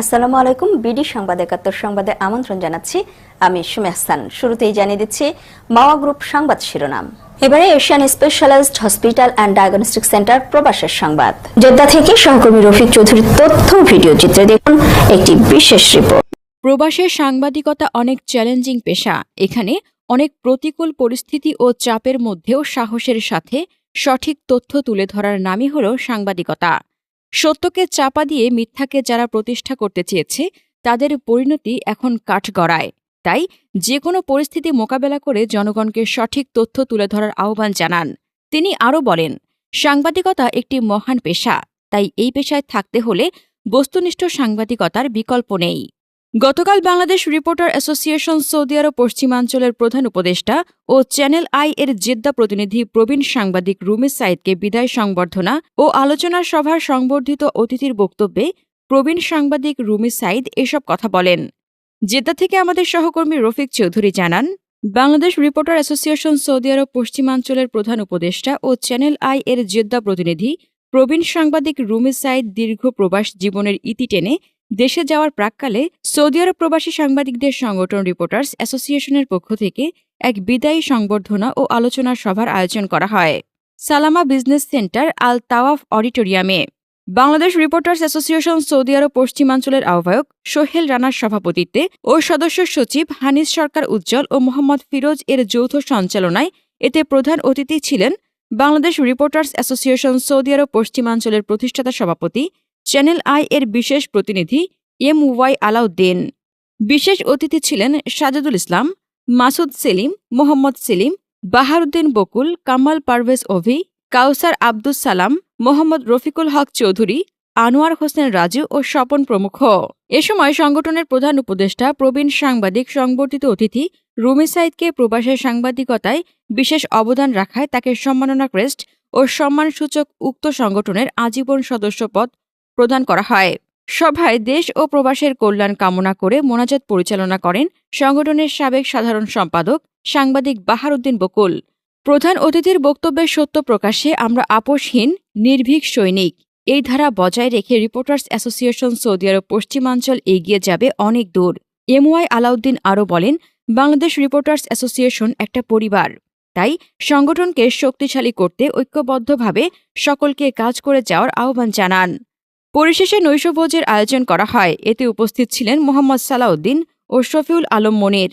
আসসালামু আলাইকুম, বিডি সংবাদ একাত্তর সংবাদে আমন্ত্রণ জানাচ্ছি। আমি সুমে হাসান। শুরুতেই জানিয়ে দিচ্ছি, মাওয়া গ্রুপ সংবাদ শিরোনাম। এবারে Asian specialised hospital and diagnostic centre প্রবাসের সংবাদ। জেদ্দা থেকে সহকর্মী রফিক চৌধুরীর তথ্য ভিডিও চিত্রে দেখুন একটি বিশেষ রিপোর্ট। প্রবাসের সাংবাদিকতা অনেক চ্যালেঞ্জিং পেশা। এখানে অনেক প্রতিকূল পরিস্থিতি ও চাপের মধ্যেও সাহসের সাথে সঠিক তথ্য তুলে ধরার নামই হল সাংবাদিকতা। সত্যকে চাপা দিয়ে মিথ্যাকে যারা প্রতিষ্ঠা করতে চেয়েছে, তাদের পরিণতি এখন কাঠগড়ায়। তাই যে কোনো পরিস্থিতি মোকাবেলা করে জনগণকে সঠিক তথ্য তুলে ধরার আহ্বান জানান। তিনি আরও বলেন, সাংবাদিকতা একটি মহান পেশা, তাই এই পেশায় থাকতে হলে বস্তুনিষ্ঠ সাংবাদিকতার বিকল্প নেই। গতকাল বাংলাদেশ রিপোর্টার অ্যাসোসিয়েশন সৌদি আরব পশ্চিমাঞ্চলের প্রধান উপদেষ্টা ও চ্যানেল আই এর জেদ্দা প্রতিনিধি প্রবীণ সাংবাদিক রুমিস সাইদকে বিদায় সংবর্ধনা ও আলোচনা সভার সংবর্ধিত অতিথির বক্তব্যে প্রবীণ সাংবাদিক রুমিস সাইদ এসব কথা বলেন। জেদ্দা থেকে আমাদের সহকর্মী রফিক চৌধুরী জানান, বাংলাদেশ রিপোর্টার অ্যাসোসিয়েশন সৌদি আরব পশ্চিমাঞ্চলের প্রধান উপদেষ্টা ও চ্যানেল আই এর জেদ্দা প্রতিনিধি প্রবীণ সাংবাদিক রুমিস সাইদ দীর্ঘ প্রবাস জীবনের ইতি টেনে দেশে যাওয়ার প্রাককালে সৌদি আরব প্রবাসী সাংবাদিকদের সংগঠন রিপোর্টার্স অ্যাসোসিয়েশনের পক্ষ থেকে এক বিদায়ী সংবর্ধনা ও আলোচনা সভার আয়োজন করা হয়। সালামা বিজনেস সেন্টার আল তাওয়াফ অডিটোরিয়ামে। বাংলাদেশ রিপোর্টার্স অ্যাসোসিয়েশন সৌদি আরব পশ্চিমাঞ্চলের আহ্বায়ক সোহেল রানার সভাপতিত্বে ও সদস্য সচিব হানিস সরকার উজ্জ্বল ও মোহাম্মদ ফিরোজ এর যৌথ সঞ্চালনায় এতে প্রধান অতিথি ছিলেন Bangladesh reporters association Saudi Arab পশ্চিমাঞ্চলের প্রতিষ্ঠাতা সভাপতি চ্যানেল আই এর বিশেষ প্রতিনিধি এম ওয়াই আলাউদ্দিন। বিশেষ অতিথি ছিলেন সাজাদুল ইসলাম, মাসুদ সেলিম, মোহাম্মদ সেলিম, বাহারুদ্দিন বকুল, কামাল পারভেজ অভি কাউসার আব্দুস সালাম, মোহাম্মদ রফিকুল হক চৌধুরী, আনোয়ার হোসেন রাজু ও স্বপন প্রমুখ। এ সময় সংগঠনের প্রধান উপদেষ্টা, প্রবীণ সাংবাদিক, সংবর্ধিত অতিথি রুমি সাইদকে প্রবাসের সাংবাদিকতায় বিশেষ অবদান রাখায় তাকে সম্মাননা ক্রেস্ট ও সম্মানসূচক উক্ত সংগঠনের আজীবন সদস্যপদ প্রদান করা হয়। সভায় দেশ ও প্রবাসের কল্যাণ কামনা করে মোনাজাত পরিচালনা করেন সংগঠনের সাবেক সাধারণ সম্পাদক সাংবাদিক বাহারুদ্দিন বকুল। প্রধান অতিথির বক্তব্যের সত্য প্রকাশে আমরা আপোষহীন, নির্ভীক সৈনিক। এই ধারা বজায় রেখে রিপোর্টার্স অ্যাসোসিয়েশন সৌদি আরব পশ্চিমাঞ্চল এগিয়ে যাবে অনেক দূর। এমওয়াই আলাউদ্দিন আরও বলেন, বাংলাদেশ রিপোর্টার্স অ্যাসোসিয়েশন একটা পরিবার। তাই সংগঠনকে শক্তিশালী করতে ঐক্যবদ্ধভাবে সকলকে কাজ করে যাওয়ার আহ্বান জানান। পরিশেষে নৈশভোজের আয়োজন করা হয়। এতে উপস্থিত ছিলেন মোহাম্মদ সালাউদ্দিন ও শফিউল আলম মনির।